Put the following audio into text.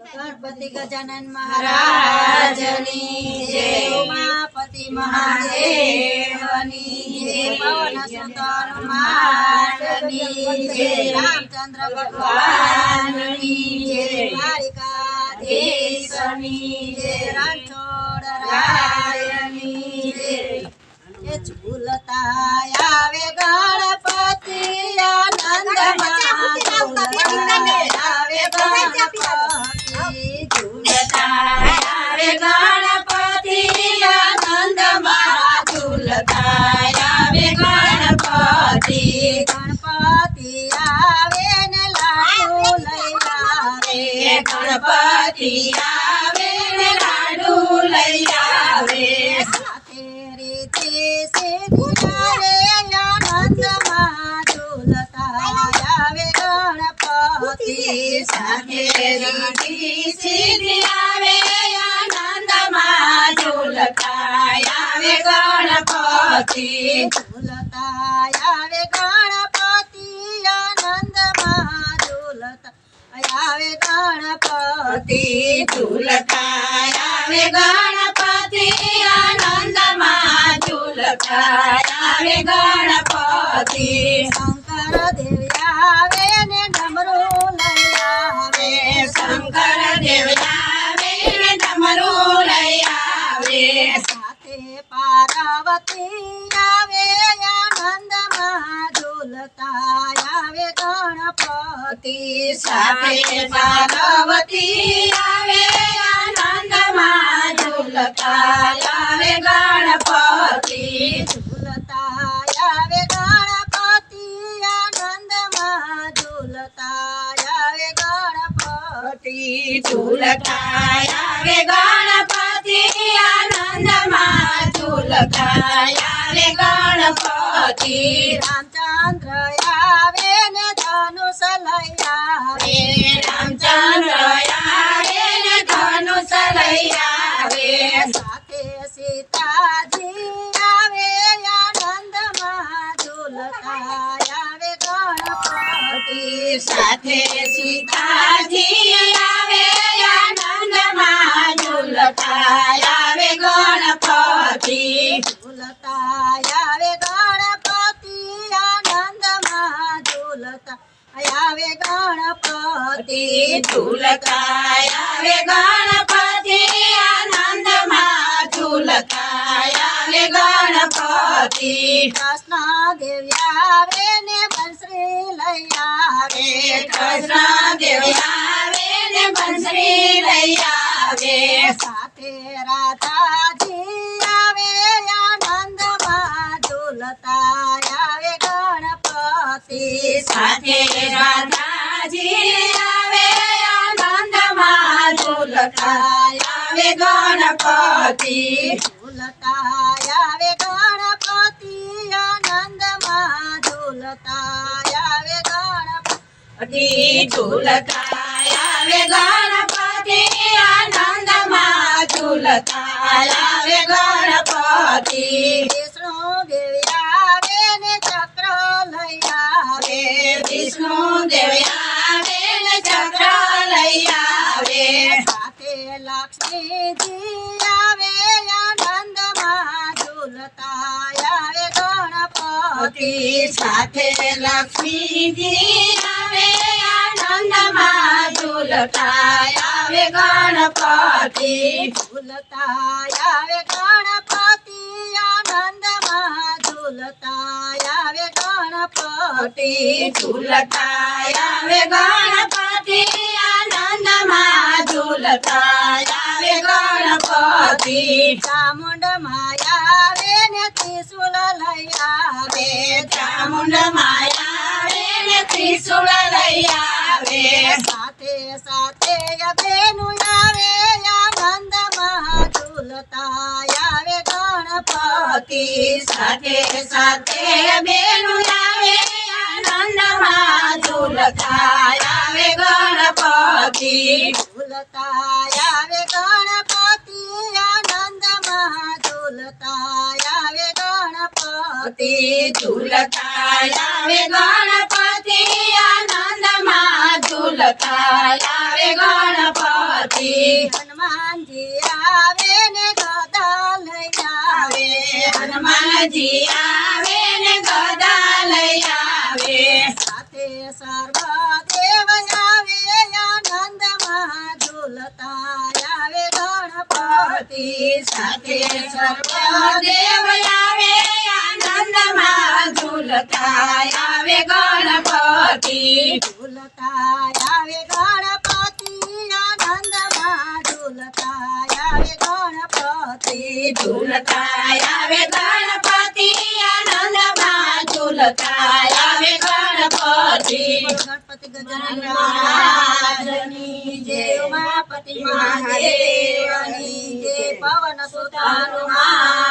ગણપતિ ગજાનન મહારાજની જય ઉમાપતિ મહાદેવની જય પવન સુત હનુમાનની જય રામચંદ્ર ભગવાનની જય દ્વારિકાધીશની જય રણછોડ રાયની જય એ ઝૂલતા આવે ગણપતિ આનંદ ગણપતિ આનંદ ઝૂલતા આવે ગણપતિ. ગણપતિ આવે લાડુ લઈ આવે. ગણપતિ લાડુ લઈ આવે. સાથે રીતે ઝૂલતા આવે ગણપતિ. સાથે રીતે આવે ગણપતિ. ઝૂલતા આવે ગણપતિ આનંદમાં ઝૂલતા. આવે ગણપતિ. ઝૂલતા આવે ગણપતિ આનંદમાં ઝૂલતા આવે ગણપતિ. શંકર દેવ ઝૂલતા આવે ગણપતિ સાથે પાર્વતી આવે આનંદમાં ઝૂલતા આવે ગણપતિ. ઝૂલતા આવે ગણપતિ આનંદમાં ઝૂલતા આવે ગણપતિ. ઝૂલતા આવે ગણપતિ આનંદમાં ઝૂલતા આવે ગણપતિ. રામચંદ્ર આવે ને ધનુષ લઈ આવે રામચંદ્ર આવે ને સાથે સીતાજી આવે. આનંદમાં ઝૂલતા આવે ગણપતિ સાથે સીતાજી આવે આનંદમાં ઝૂલતા આવે, ગણપતિ આવે ગણપતિ ઝૂલતા આવે ગણપતિ આનંદમાં ઝુલકાય આવે ગણપતિ ગણપતિ સાથે રાધાજી આવે, આનંદમાં ઝૂલતા આવે ગણપતિ. ઝૂલતા આવે ગણપતિ, આનંદમાં ઝૂલતા આવે ગણપતિ. ઝૂલતા આવે ગણપતિ ઝૂલતા આવે ગણપતિ. વિષ્ણુ દેવી આવે ચક્ર આવે સાથે લક્ષ્મીજી આવે આનંદમાં ઝૂલતા આવે ગણપતિ સાથે લક્ષ્મીજી આવે આનંદમાં ઝૂલતા આવે ગણપતિ. ઝૂલતા આવે ગણપતિ આનંદમાં ગણપતિ ઝૂલતા આવે ગણપતિ આનંદમાં ઝૂલતા આવે ગણપતિ. ચામુંડ માયા આવે ને ત્રિશુલ લઈ આવે. ચામુંડ માયા આવે ને ત્રિશુલ લઈ આવે. સાથે સાથે બેનું આવે, આનંદમાં ઝૂલતા ગણપતિ સાથે સાથે બેનું આવે આનંદમાં ઝુલતા આવે ગણપતિ ઝુલતા આવે ગણપતિ આનંદમાં ઝુલતા આવે ગણપતિ ઝુલતા આવે ગણપતિ આનંદમાં ઝુલતા આવે ગણપતિ હનુમાનજી આવે ને હનુમાનજી આવે ને બધા લઈ આવે. સાથે સર્વ દેવ આવે આનંદમાં ઝૂલતા આવે ગણપતિ. સાથે સર્વ દેવ આવે આનંદમાં ઝૂલતા આવે ગણપતિ. ઝૂલતા આવે ગણપતિ. આનંદમાં ઝૂલતા આવે ગણપતિ. ઝૂલતા આવે ગણપતિ. આવે ગણપતિ. ગણપતિ ગજાનન જય ઉમાપતિ મહાદેવની જય પવન સુત હનુમાનની જય